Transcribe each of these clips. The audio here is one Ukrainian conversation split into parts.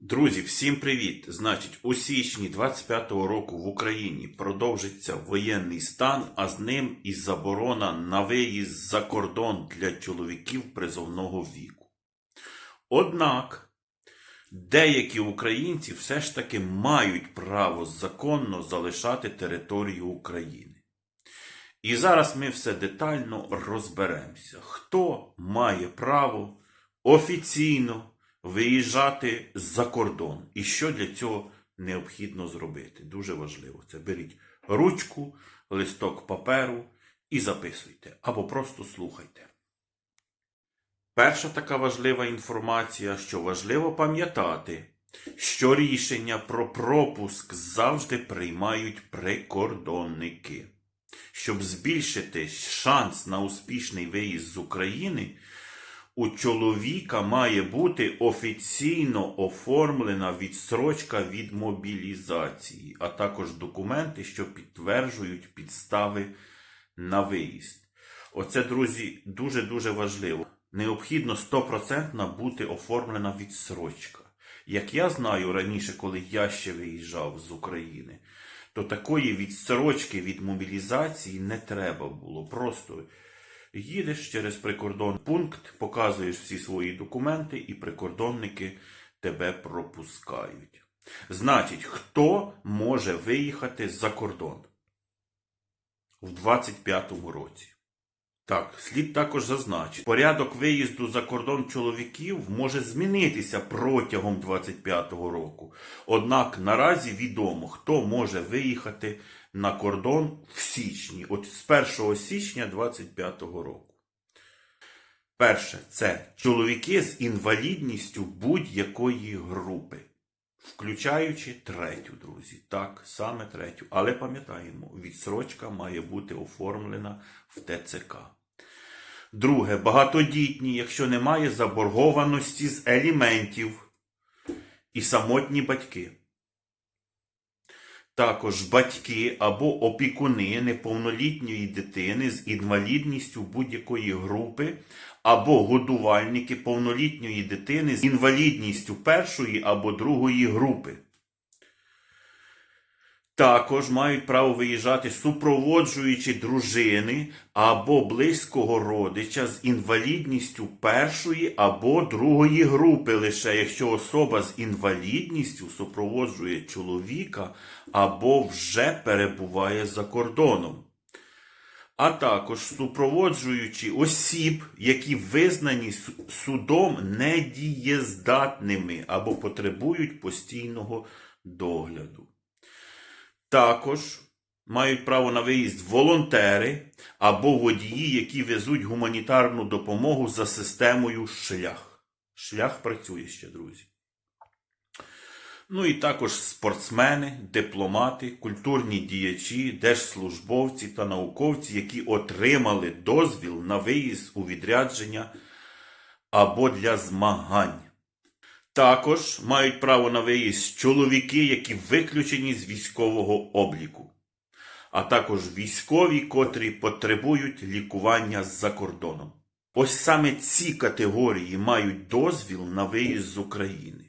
Друзі, всім привіт! Значить, у січні 25-го року в Україні продовжиться воєнний стан, а з ним і заборона на виїзд за кордон для чоловіків призовного віку. Однак деякі українці все ж таки мають право законно залишати територію України. І зараз ми все детально розберемося, хто має право офіційно виїжджати за кордон і що для цього необхідно зробити. Дуже важливо це. Беріть ручку, листок паперу і записуйте або просто слухайте. Перша така важлива інформація, що важливо пам'ятати, що рішення про пропуск завжди приймають прикордонники. Щоб збільшити шанс на успішний виїзд з України, у чоловіка має бути офіційно оформлена відстрочка від мобілізації, а також документи, що підтверджують підстави на виїзд. Оце, друзі, дуже-дуже важливо. Необхідно 100% бути оформлена відстрочка. Як я знаю раніше, коли я ще виїжджав з України, то такої відстрочки від мобілізації не треба було. Просто їдеш через прикордон пункт, показуєш всі свої документи, і прикордонники тебе пропускають. Значить, хто може виїхати за кордон в 25-му році? Так, слід також зазначити, порядок виїзду за кордон чоловіків може змінитися протягом 25-го року. Однак наразі відомо, хто може виїхати на кордон в січні, от з 1 січня 25-го року. Перше, це чоловіки з інвалідністю будь-якої групи, включаючи третю, друзі. Так, саме третю. Але пам'ятаємо, відсрочка має бути оформлена в ТЦК. Друге, багатодітні, якщо немає заборгованості з елементів і самотні батьки. Також батьки або опікуни неповнолітньої дитини з інвалідністю будь-якої групи, або годувальники повнолітньої дитини з інвалідністю першої або другої групи. Також мають право виїжджати супроводжуючи дружини або близького родича з інвалідністю першої або другої групи, лише якщо особа з інвалідністю супроводжує чоловіка або вже перебуває за кордоном. А також супроводжуючи осіб, які визнані судом недієздатними або потребують постійного догляду. Також мають право на виїзд волонтери або водії, які везуть гуманітарну допомогу за системою шлях. Шлях працює ще, друзі. Ну і також спортсмени, дипломати, культурні діячі, держслужбовці та науковці, які отримали дозвіл на виїзд у відрядження або для змагань. Також мають право на виїзд чоловіки, які виключені з військового обліку, а також військові, котрі потребують лікування за кордоном. Ось саме ці категорії мають дозвіл на виїзд з України.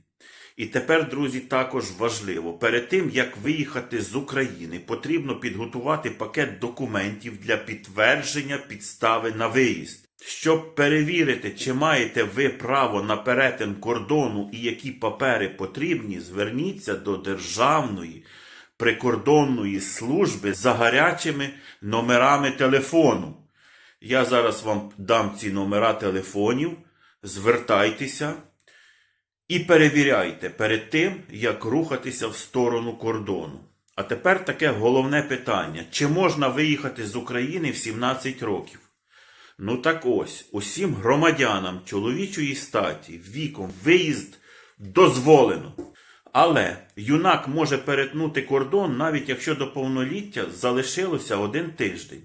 І тепер, друзі, також важливо, перед тим як виїхати з України, потрібно підготувати пакет документів для підтвердження підстави на виїзд. Щоб перевірити, чи маєте ви право на перетин кордону і які папери потрібні, зверніться до Державної прикордонної служби за гарячими номерами телефону. Я зараз вам дам ці номера телефонів, звертайтеся і перевіряйте перед тим, як рухатися в сторону кордону. А тепер таке головне питання: чи можна виїхати з України в 17 років? Ну так ось, усім громадянам чоловічої статі віком виїзд дозволено. Але юнак може перетнути кордон, навіть якщо до повноліття залишилося один тиждень.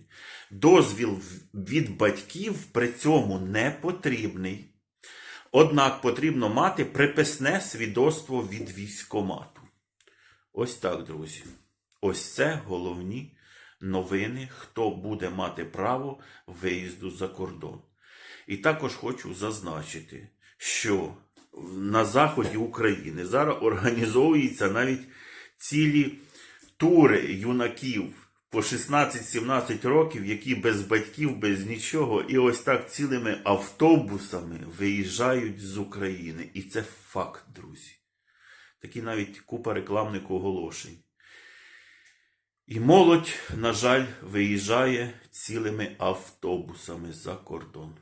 Дозвіл від батьків при цьому не потрібний. Однак потрібно мати приписне свідоцтво від військомату. Ось так, друзі. Ось це головні новини, хто буде мати право виїзду за кордон. І також хочу зазначити, що на заході України. Зараз організовуються навіть цілі тури юнаків по 16-17 років, які без батьків, без нічого, і ось так цілими автобусами виїжджають з України. І це факт, друзі. Такі навіть купа рекламних оголошень. І молодь, на жаль, виїжджає цілими автобусами за кордон.